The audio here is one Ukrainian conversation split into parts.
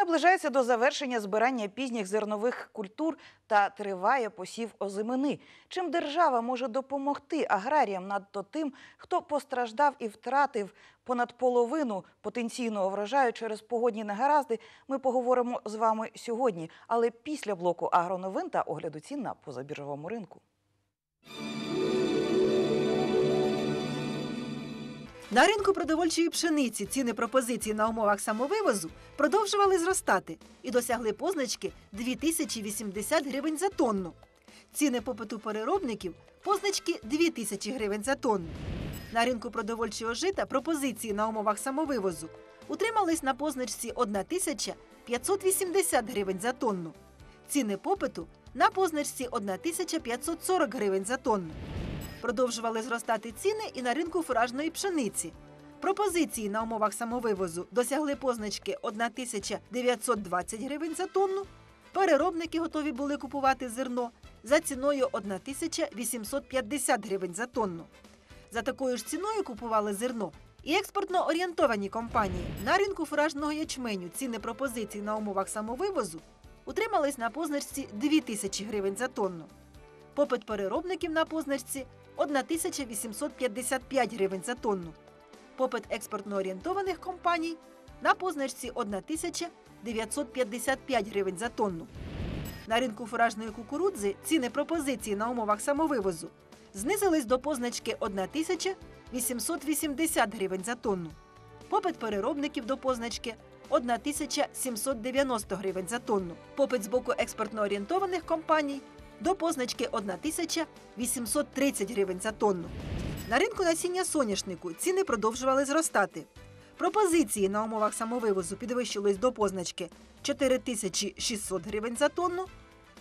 Наближається до завершення збирання пізніх зернових культур та триває посів озимини. Чим держава може допомогти аграріям надто тим, хто постраждав і втратив понад половину потенційного врожаю через погодні негаразди, ми поговоримо з вами сьогодні, але після блоку агроновин та огляду цін на позабіржовому ринку. На ринку продовольчої пшениці ціни пропозицій на умовах самовивозу продовжували зростати і досягли позначки 2080 гривень за тонну. Ціни попиту переробників позначки 2000 гривень за тонну. На ринку продовольчого жита пропозиції на умовах самовивозу утримались на позначці 1580 гривень за тонну. Ціни попиту на позначці 1540 гривень за тонну. Продовжували зростати ціни і на ринку фуражної пшениці. Пропозиції на умовах самовивозу досягли позначки 1920 гривень за тонну. Переробники готові були купувати зерно за ціною 1850 гривень за тонну. За такою ж ціною купували зерно і експортно орієнтовані компанії. На ринку фуражного ячменю ціни пропозицій на умовах самовивозу утримались на позначці 2000 гривень за тонну. Попит переробників на позначці 1855 гривень за тонну. Попит експортно орієнтованих компаній на позначці 1955 гривень за тонну. На ринку фуражної кукурудзи ціни пропозиції на умовах самовивозу знизились до позначки 1880 гривень за тонну. Попит переробників до позначки 1790 гривень за тонну. Попит з боку експортно орієнтованих компаній до позначки 1830 гривень за тонну. На ринку насіння соняшнику ціни продовжували зростати. Пропозиції на умовах самовивозу підвищились до позначки 4600 гривень за тонну.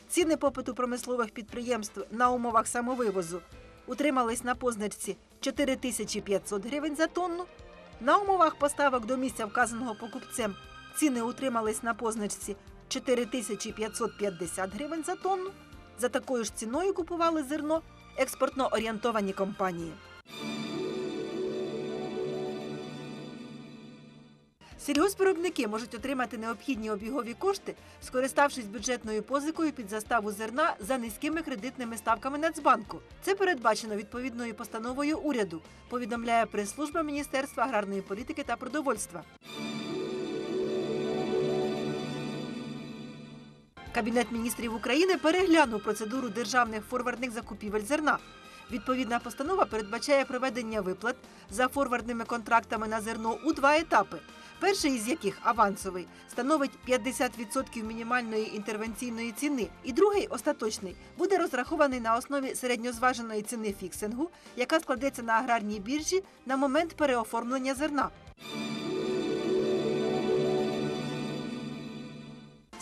Ціни попиту промислових підприємств на умовах самовивозу утримались на позначці 4500 гривень за тонну. На умовах поставок до місця вказаного покупцем ціни утримались на позначці 4550 гривень за тонну. За такою ж ціною купували зерно експортно орієнтовані компанії. Сільгоспвиробники можуть отримати необхідні обігові кошти, скориставшись бюджетною позикою під заставу зерна за низькими кредитними ставками Нацбанку. Це передбачено відповідною постановою уряду, повідомляє прес-служба Міністерства аграрної політики та продовольства. Кабінет міністрів України переглянув процедуру державних форвардних закупівель зерна. Відповідна постанова передбачає проведення виплат за форвардними контрактами на зерно у два етапи. Перший із яких авансовий становить 50% мінімальної інтервенційної ціни, і другий остаточний буде розрахований на основі середньозваженої ціни фіксингу, яка складеться на аграрній біржі на момент переоформлення зерна.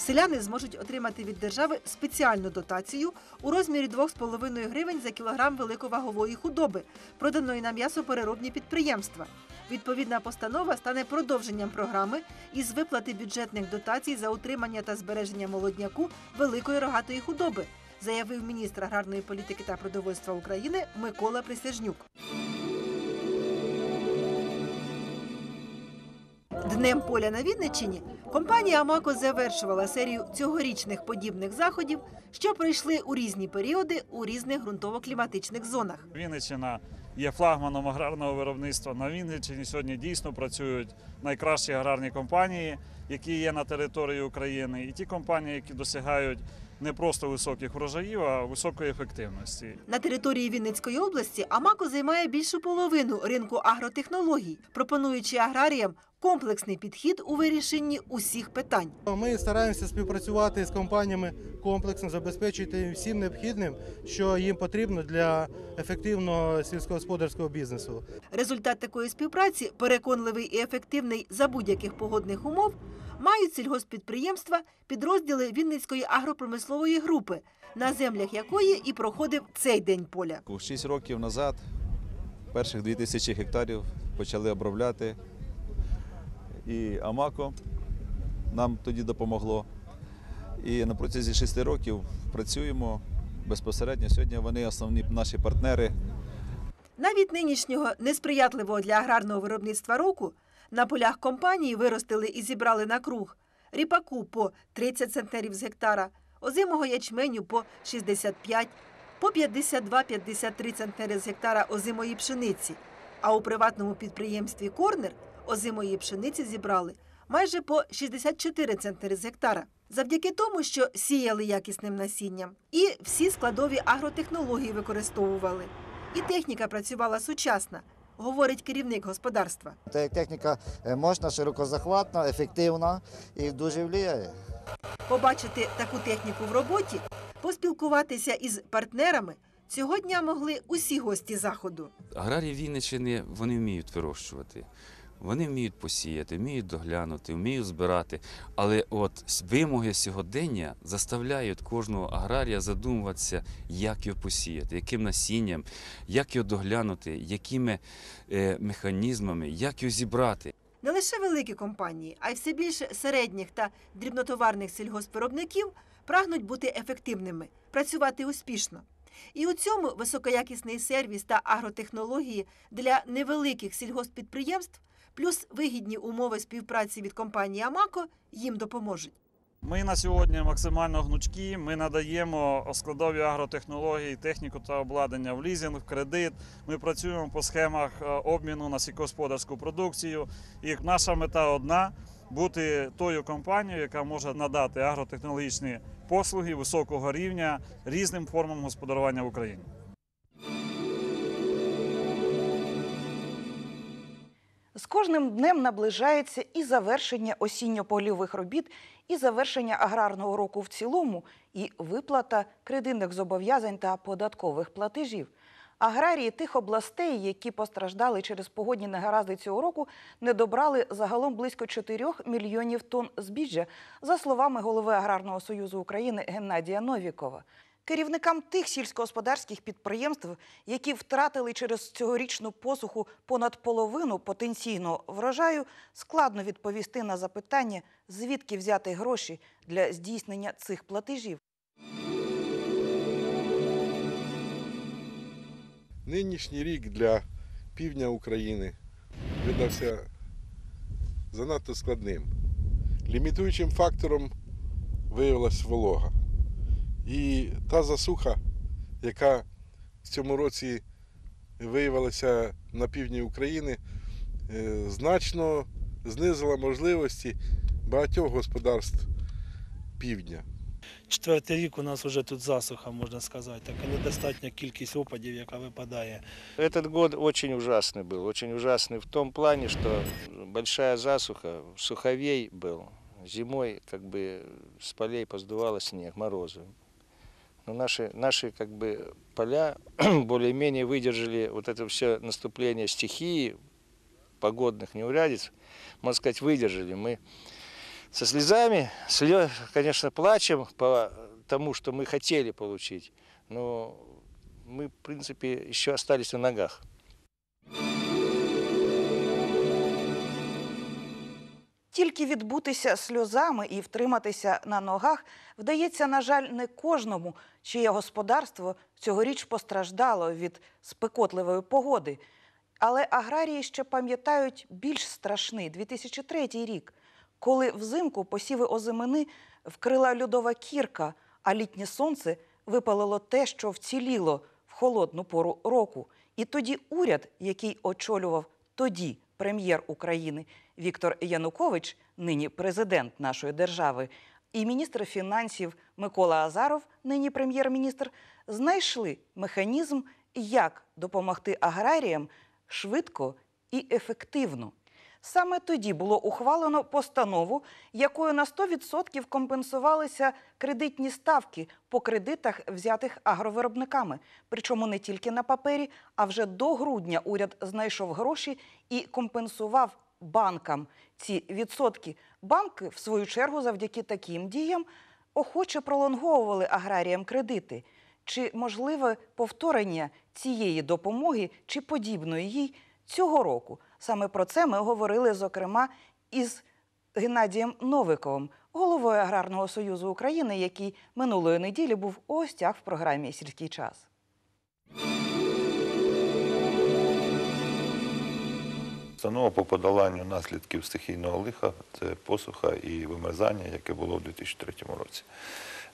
Селяни зможуть отримати від держави спеціальну дотацію у розмірі 2,5 гривень за кілограм великовагової худоби, проданої на м'ясопереробні підприємства. Відповідна постанова стане продовженням програми із виплати бюджетних дотацій за утримання та збереження молодняку великої рогатої худоби, заявив міністр аграрної політики та продовольства України Микола Присяжнюк. Днем поля на Вінниччині компанія Амако завершувала серію цьогорічних подібних заходів, що пройшли у різні періоди у різних ґрунтово-кліматичних зонах. Вінниччина є флагманом аграрного виробництва. На Вінниччині сьогодні дійсно працюють найкращі аграрні компанії, які є на території України, і ті компанії, які досягають не просто високих врожаїв, а високої ефективності. На території Вінницької області Амако займає більшу половину ринку агротехнологій, пропонуючи аграріям комплексний підхід у вирішенні усіх питань. Ми стараємося співпрацювати з компаніями комплексно, забезпечити їм всім необхідним, що їм потрібно для ефективного сільськогосподарського бізнесу. Результат такої співпраці, переконливий і ефективний за будь-яких погодних умов, мають сільгоспідприємства, підрозділи Вінницької агропромислової групи, на землях якої і проходив цей день поля. Шість років назад перших 2000 гектарів почали обробляти. І Амако нам тоді допомогло. І на протязі шести років працюємо безпосередньо. Сьогодні вони основні наші партнери. Навіть нинішнього несприятливого для аграрного виробництва року на полях компанії виростили і зібрали на круг ріпаку по 30 центнерів з гектара, озимого ячменю по 65, по 52-53 центнери з гектара озимої пшениці. А у приватному підприємстві Корнер озимої пшениці зібрали майже по 64 центнери з гектара. Завдяки тому, що сіяли якісним насінням, і всі складові агротехнології використовували. І техніка працювала сучасна, говорить керівник господарства. Те- Техніка е, мощна, широкозахватна, ефективна і дуже впливає. Побачити таку техніку в роботі, поспілкуватися із партнерами цього дня могли усі гості заходу. Аграрії Вінниччини вони вміють вирощувати. Вони вміють посіяти, вміють доглянути, вміють збирати. Але от вимоги сьогодення заставляють кожного аграрія задумуватися, як його посіяти, яким насінням, як його доглянути, якими е, механізмами, як його зібрати. Не лише великі компанії, а й все більше середніх та дрібнотоварних сільгоспвиробників прагнуть бути ефективними, працювати успішно. І у цьому високоякісний сервіс та агротехнології для невеликих сільгосппідприємств плюс вигідні умови співпраці від компанії Амако їм допоможуть. Ми на сьогодні максимально гнучкі. Ми надаємо складові агротехнології, техніку та обладнання в лізинг, в кредит. Ми працюємо по схемах е, обміну на сільськогосподарську продукцію. І наша мета одна бути тою компанією, яка може надати агротехнологічні послуги високого рівня різним формам господарювання в Україні. З кожним днем наближається і завершення осінньо-польових робіт, і завершення аграрного року в цілому, і виплата кредитних зобов'язань та податкових платежів. Аграрії тих областей, які постраждали через погодні негаразди цього року, не добрали загалом близько 4 мільйонів тонн збіжжя, за словами голови Аграрного союзу України Геннадія Новікова. Керівникам тих сільськогосподарських підприємств, які втратили через цьогорічну посуху понад половину потенційного врожаю, складно відповісти на запитання, звідки взяти гроші для здійснення цих платежів. Нинішній рік для півдня України видався занадто складним. Лімітуючим фактором виявилась волога. І та засуха, яка в цьому році виявилася на півдні України, е, значно знизила можливості багатьох господарств півдня. Четвертий рік у нас вже тут засуха, можна сказати, така недостатня кількість опадів, яка випадає. Этот год очень ужасный был. Очень ужасный в том плане, что большая засуха, суховей был. Зимой как бы с полей поздувало снег, морозы. Но наши, наши как бы поля более-менее выдержали вот это все наступление стихии, погодных неурядиц, можно сказать, выдержали. Мы со слезами, слё- конечно, плачем по тому, что мы хотели получить, но мы, в принципе, еще остались на ногах. Тільки відбутися сльозами і втриматися на ногах вдається, на жаль, не кожному, чиє господарство цьогоріч постраждало від спекотливої погоди. Але аграрії ще пам'ятають більш страшний 2003 рік, коли взимку посіви озимини вкрила льодова кірка, а літнє сонце випалило те, що вціліло в холодну пору року. І тоді уряд, який очолював тоді прем'єр України Віктор Янукович, нині президент нашої держави, і міністр фінансів Микола Азаров, нині прем'єр-міністр, знайшли механізм, як допомогти аграріям швидко і ефективно. Саме тоді було ухвалено постанову, якою на 100% компенсувалися кредитні ставки по кредитах, взятих агровиробниками. Причому не тільки на папері, а вже до грудня уряд знайшов гроші і компенсував банкам ці відсотки. Банки, в свою чергу, завдяки таким діям охоче пролонговували аграріям кредити. Чи можливе повторення цієї допомоги чи подібної їй цього року? Саме про це ми говорили, зокрема, із Геннадієм Новиковим, головою Аграрного союзу України, який минулої неділі був у гостях в програмі Сільський час. Установа по подоланню наслідків стихійного лиха це посуха і вимерзання, яке було в 2003 році.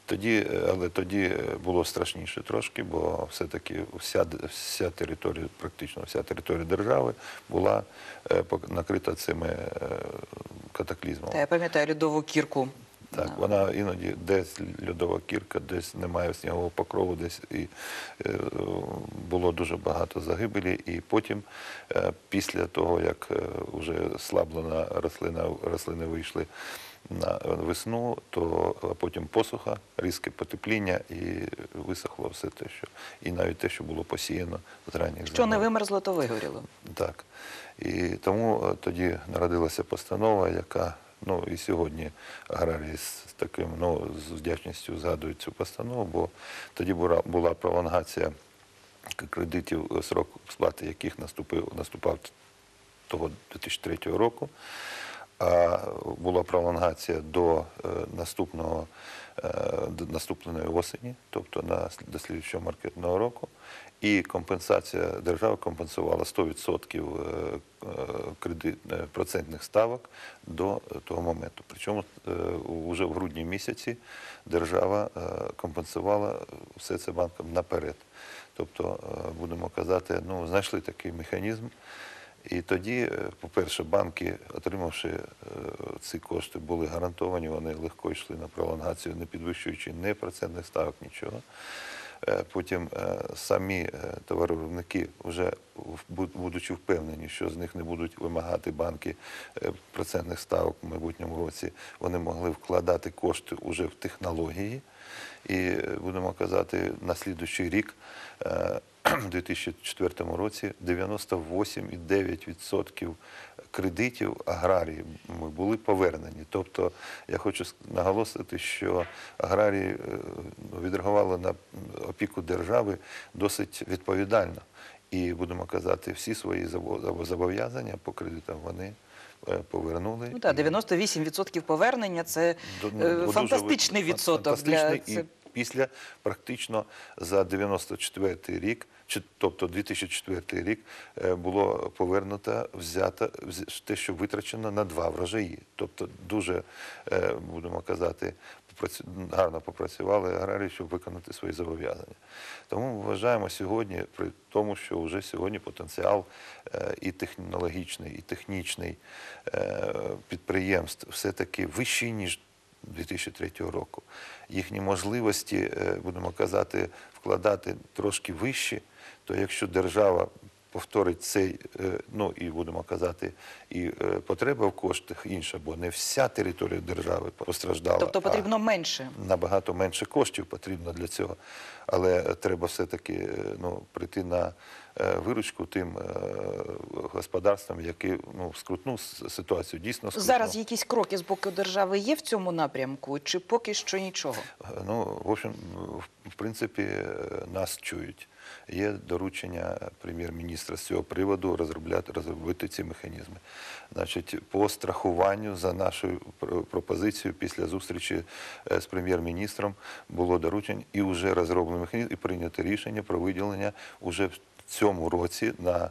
Тоді, але тоді е, було страшніше трошки, бо все-таки вся, вся територія, практично вся територія держави була е, накрита цими е, катаклізмами. Та я пам'ятаю льодову кірку. Так, вона іноді десь льодова кірка, десь немає снігового покрову, десь і було дуже багато загибелі. І потім, після того, як вже слаблена рослина, рослини вийшли на весну, то е, потім посуха, різке потепління і висохло все те, що і навіть те, що було посіяно з ранніх Що не вимерзло, то вигоріло. Так. І тому е, тоді народилася постанова, яка ну і сьогодні аграрії з таким ну з вдячністю згадують цю постанову, бо тоді була, була пролонгація кредитів, е, срок сплати яких наступив наступав того 2003 року. А була пролонгація до е, наступного е, до наступної осені, тобто на сл- до слідчого маркетного року. І компенсація держава компенсувала 100% е, кредит, процентних ставок до того моменту. Причому вже в грудні місяці держава компенсувала все це банкам наперед. Тобто, будемо казати, ну, знайшли такий механізм. І тоді, е, по-перше, банки, отримавши е, ці кошти, були гарантовані, вони легко йшли на пролонгацію, не підвищуючи ні процентних ставок, нічого. Е, Потім самі товаровиробники, вже будучи впевнені, що з них не будуть вимагати банки процентних ставок в майбутньому році, вони могли вкладати кошти уже в технології. І будемо казати, на слідуючий рік, в 2004 році, 98,9% кредитів аграрії були повернені. Тобто, я хочу наголосити, що аграрії е, відреагували на опіку держави досить відповідально. І будемо казати, всі свої зобов'язання по кредитам вони е, повернули. Ну так, І- 98% повернення це До- е, ну, фантастичний відсоток фантастичний. І після практично за 94 рік, тобто 2004 рік, е, було повернуто, взято те, що витрачено на два врожаї. Тобто дуже е, будемо казати. Гарно попрацювали аграрії, щоб виконати свої зобов'язання. Тому ми вважаємо сьогодні, при тому, що вже сьогодні потенціал е, і технологічний, і технічний підприємств все-таки вищий, ніж 2003 року. Їхні можливості, е, будемо казати, вкладати трошки вищі, то якщо держава повторить цей, е, ну і будемо казати, і е, потреба в коштах інша, бо не вся територія держави постраждала. Тобто потрібно менше. набагато менше коштів потрібно для цього. Але треба все-таки е, ну, прийти на е, виручку тим е, господарствам, які ну, скрутну ситуацію дійсно скрутну. Зараз якісь кроки з боку держави є в цьому напрямку, чи поки що нічого? Ну, в общем, в принципі, е, нас чують. Є доручення прем'єр-міністра з цього приводу розробити ці механізми. Значить, по страхуванню за нашою пр- пропозицією після зустрічі е, з прем'єр-міністром було доручення і вже розроблено механізм, і прийнято рішення про виділення уже цьому році на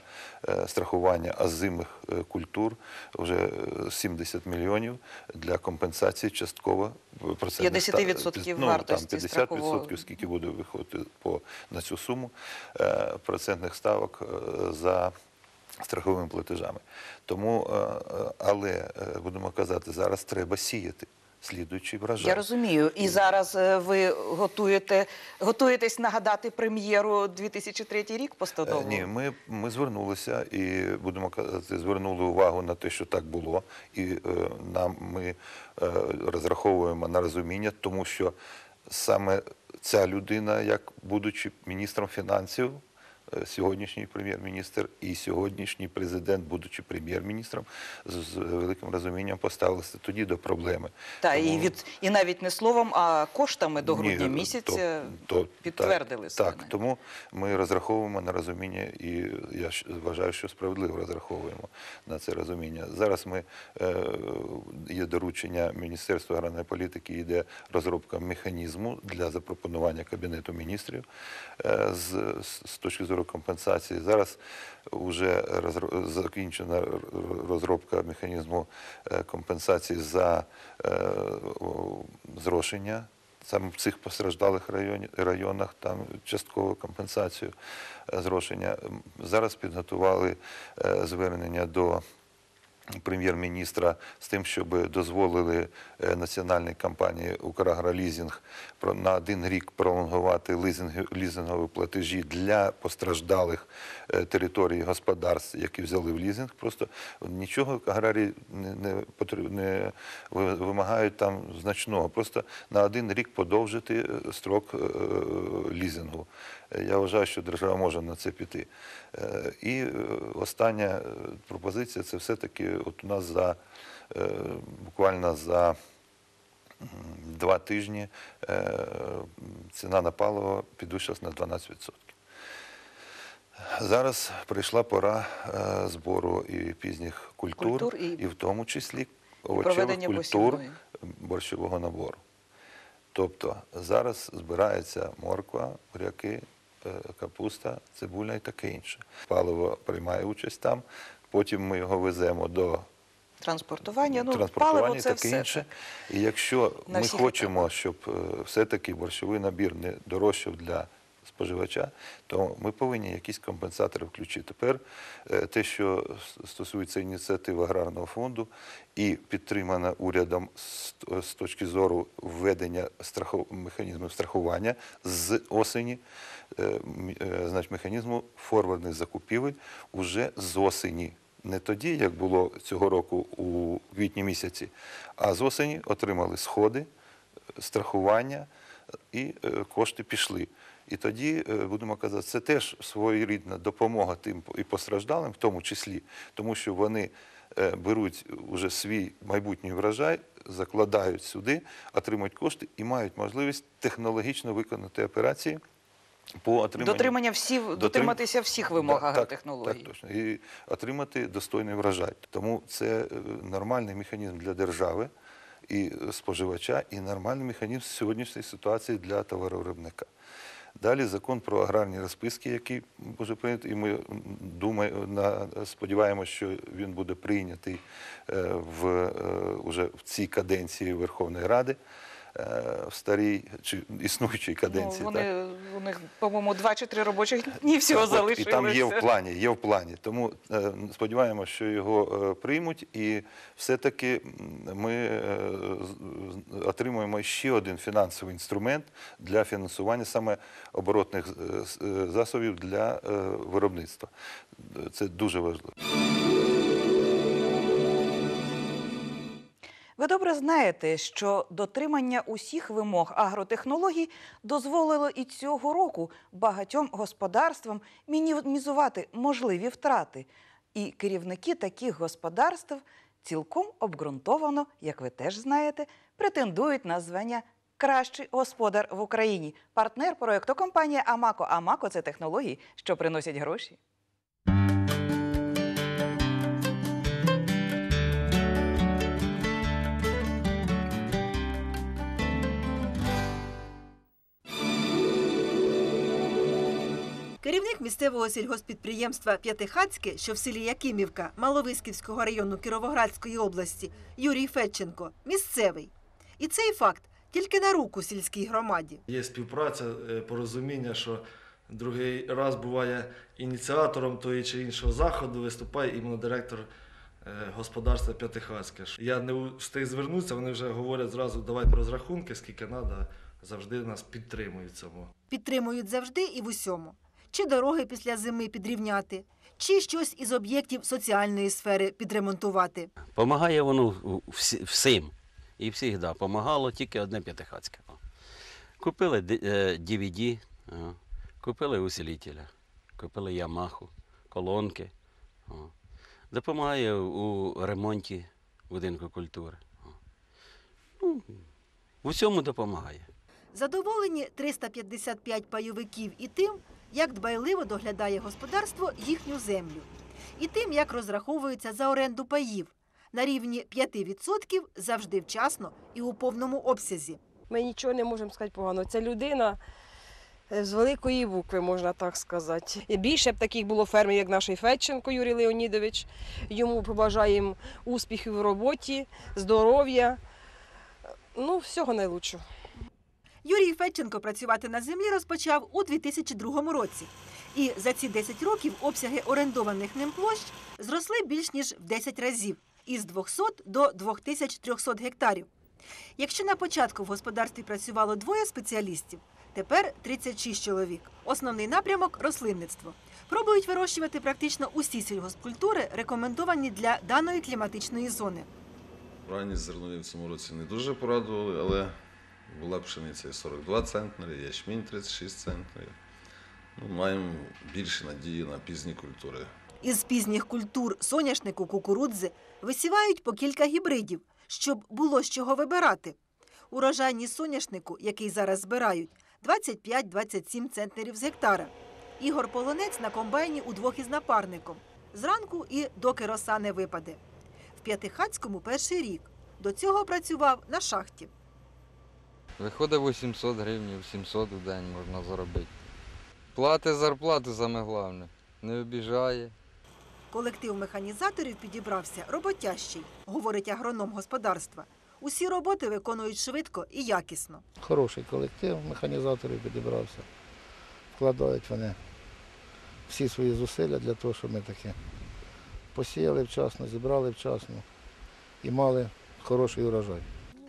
е, страхування озимих е, культур вже е, 70 мільйонів для компенсації частково е, процентних 50% ну, вартості там 50% скільки буде виходити по, на цю суму е, процентних ставок е, за страховими платежами. Тому, е, е, але е, будемо казати, зараз треба сіяти слідуючий врожай. Я розумію. І зараз е, ви готуєте, готуєтесь нагадати прем'єру 2003 рік Е, постанову? Ні, ми, ми звернулися і будемо казати, звернули увагу на те, що так було, і е, нам ми е, розраховуємо на розуміння, тому що саме ця людина, як будучи міністром фінансів, е, сьогоднішній прем'єр-міністр і сьогоднішній президент, будучи прем'єр-міністром, з, з великим розумінням поставилися тоді до проблеми. Та і від і навіть не словом, а коштами до грудня то- місяця то- підтвердили так. Так, тому ми розраховуємо на розуміння, і я вважаю, що справедливо розраховуємо на це розуміння. Зараз ми е, є доручення Міністерства аграрної політики, йде розробка механізму для запропонування Кабінету міністрів е, з, з- з точки зору компенсації. Зараз вже закінчена розробка механізму е, компенсації за е, зрошення саме в цих постраждалих районах, там часткову компенсацію е, зрошення. Зараз підготували звернення до прем'єр-міністра з тим, щоб дозволили е, національній компанії «Украгролізінг» на один рік пролонгувати лізингові платежі для постраждалих е, територій господарств, які взяли в лізинг. Просто нічого аграрії не, вимагають там значного. Просто на один рік подовжити е, строк лізингу. Я вважаю, що держава може на це піти. Е, І е, остання е, пропозиція це все-таки от у нас за буквально за два тижні ціна на паливо підвищилась на 12%. Зараз прийшла пора збору і пізніх культур, Культур і- і в тому числі овочевих культур посівної. борщового набору. Тобто зараз збирається морква, буряки, капуста, цибуля і таке інше. Паливо приймає участь там, потім ми його веземо до Транспортування, ну транспортування паливо це таке все. інше. І якщо На ми хочемо, щоб е, все-таки борщовий набір не дорожчав для споживача, то ми повинні якісь компенсатори включити. Тепер е, те, що стосується ініціативи аграрного фонду і підтримана урядом з, точки зору введення страху, механізмів страхування з осені, е, е, значить, механізму форвардних закупівель уже з осені. Не тоді, як було цього року у квітні місяці, а з осені отримали сходи, страхування і кошти пішли. І тоді, е, будемо казати, це теж своєрідна допомога тим і постраждалим, в тому числі, тому що вони е, беруть уже свій майбутній врожай, закладають сюди, отримують кошти і мають можливість технологічно виконати операції по отриманню Дотримання всіх, Дотрим- дотриматися всіх вимог Да, так, агротехнологій. Так, точно. І отримати достойний врожай. Тому це е, нормальний механізм для держави і споживача, і нормальний механізм сьогоднішньої ситуації для товаровиробника. Далі закон про аграрні розписки, який буде прийнятий, і ми думаємо, сподіваємося, що він буде прийнятий е, в, е, уже в цій каденції Верховної Ради, в старій чи існуючій Ну, каденції. так? у них, по-моєму, два чи три робочих дні всього залишилося. І там є в плані, є в плані. Тому е, сподіваємося, що його е, приймуть, і все-таки ми е, отримуємо ще один фінансовий інструмент для фінансування саме оборотних е, е, засобів для е, виробництва. Це дуже важливо. Ви добре знаєте, що дотримання усіх вимог агротехнологій дозволило і цього року багатьом господарствам мінімізувати можливі втрати. І керівники таких господарств цілком обґрунтовано, як ви теж знаєте, претендують на звання Кращий господар в Україні. Партнер проєкту компанія Амако. Амако це технології, що приносять гроші. Керівник місцевого сільгоспідприємства П'ятихацьке, що в селі Якимівка Маловиськівського району Кіровоградської області, Юрій Федченко, місцевий. І цей факт тільки на руку сільській громаді. Є співпраця, е, порозуміння, що другий раз буває ініціатором того чи іншого заходу, виступає іменно директор е, господарства П'ятихацьке. Я не встиг звернутися, вони вже говорять зразу, давайте розрахунки, скільки треба, завжди нас підтримують цьому. Підтримують завжди і в усьому. Чи дороги після зими підрівняти, чи щось із об'єктів соціальної сфери підремонтувати. Помагає воно всім. І завжди помагало тільки одне п'ятихацьке. Купили д- е, DVD, купили усилителя, купили Ямаху, колонки. Допомагає у ремонті будинку культури. Ну, в усьому допомагає. Задоволені 355 пайовиків і тим, як дбайливо доглядає господарство їхню землю, і тим, як розраховуються за оренду паїв на рівні 5% завжди вчасно і у повному обсязі. Ми нічого не можемо сказати погано. Це людина е, з великої букви, можна так сказати. І більше б таких було фермерів, як наш Федченко Юрій Леонідович. Йому побажаємо успіхів в роботі, здоров'я. Ну, всього найлучшого. Юрій Федченко працювати на землі розпочав у 2002 році. І за ці 10 років обсяги орендованих ним площ зросли більш ніж в 10 разів із 200 до 2300 гектарів. Якщо на початку в господарстві працювало двоє спеціалістів, тепер 36 чоловік. Основний напрямок рослинництво. Пробують вирощувати практично усі сільгоспкультури, рекомендовані для даної кліматичної зони. Ранні зернові в цьому році не дуже порадували, але була пшениця 42 центнери, ячмінь 36 центнерів. Ну, маємо більше надії на пізні культури. Із пізніх культур соняшнику, кукурудзи висівають по кілька гібридів, щоб було з чого вибирати. Урожайність соняшнику, який зараз збирають, 25-27 центнерів з гектара. Ігор Полонець на комбайні удвох із напарником. Зранку і доки роса не випаде. В П'ятихацькому перший рік. До цього працював на шахті. Виходить 800 гривень, 700 в день можна заробити. Плати зарплату саме головне. Не обіжає. Колектив механізаторів підібрався роботящий, говорить агроном господарства. Усі роботи виконують швидко і якісно. Хороший колектив, механізаторів підібрався. Вкладають вони всі свої зусилля для того, щоб ми таке посіяли вчасно, зібрали вчасно і мали хороший урожай.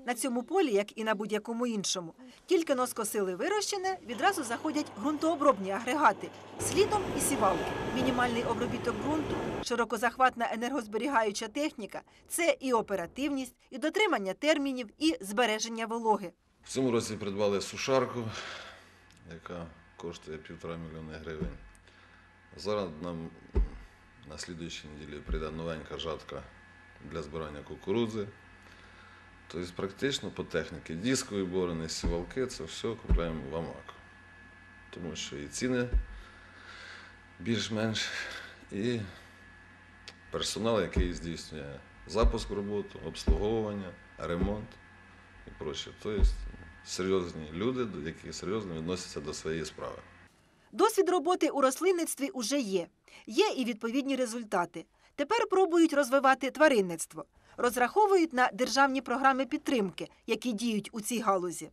На цьому полі, як і на будь-якому іншому, тільки но скосили вирощене, відразу заходять ґрунтообробні агрегати слідом і сівалки. Мінімальний обробіток ґрунту, широкозахватна енергозберігаюча техніка це і оперативність, і дотримання термінів, і збереження вологи. В цьому році придбали сушарку, яка коштує півтора мільйони гривень. Зараз нам на слідуючій неділі прийде новенька жатка для збирання кукурудзи. Тобто практично по техніці дискові борони, сівалки, це все купуємо в АМАК. Тому що і ціни більш-менш, і персонал, який здійснює запуск роботи, обслуговування, ремонт і проще. Тобто серйозні люди, які серйозно відносяться до своєї справи. Досвід роботи у рослинництві уже є. Є і відповідні результати. Тепер пробують розвивати тваринництво. Розраховують на державні програми підтримки, які діють у цій галузі.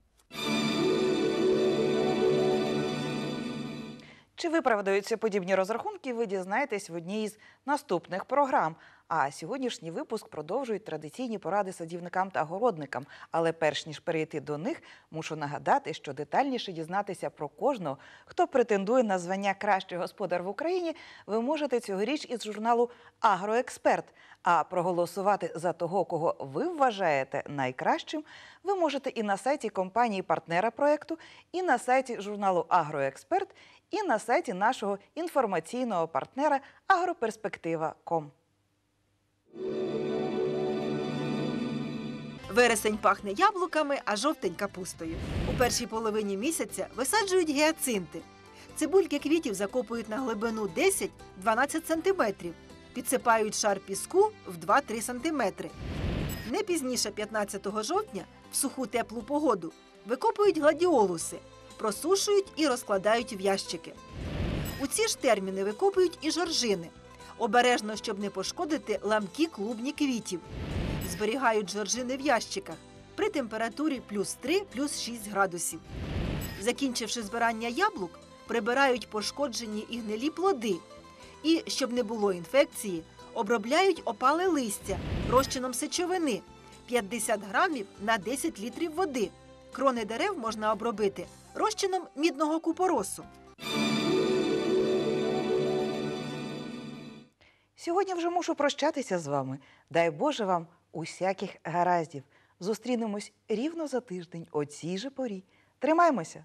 Чи виправдаються подібні розрахунки, ви дізнаєтесь в одній із наступних програм. А сьогоднішній випуск продовжують традиційні поради садівникам та городникам. Але перш ніж перейти до них, мушу нагадати, що детальніше дізнатися про кожного, хто претендує на звання Кращий господар в Україні, ви можете цьогоріч із журналу Агроексперт. А проголосувати за того, кого ви вважаєте найкращим, ви можете і на сайті компанії партнера проекту, і на сайті журналу Агроексперт, і на сайті нашого інформаційного партнера Агроперспектива.ком. Вересень пахне яблуками, а жовтень капустою. У першій половині місяця висаджують гіацинти. Цибульки квітів закопують на глибину 10-12 сантиметрів, підсипають шар піску в 2-3 сантиметри. Не пізніше 15 жовтня, в суху теплу погоду, викопують гладіолуси, просушують і розкладають в ящики. У ці ж терміни викопують і жоржини. Обережно, щоб не пошкодити ламкі клубні квітів. Зберігають жоржини в ящиках при температурі плюс 3, плюс 6 градусів. Закінчивши збирання яблук, прибирають пошкоджені і гнилі плоди. І, щоб не було інфекції, обробляють опале листя розчином сечовини 50 грамів на 10 літрів води. Крони дерев можна обробити розчином мідного купоросу. Сьогодні вже мушу прощатися з вами. Дай Боже вам усяких гараздів. Зустрінемось рівно за тиждень о цій же порі. Тримаймося!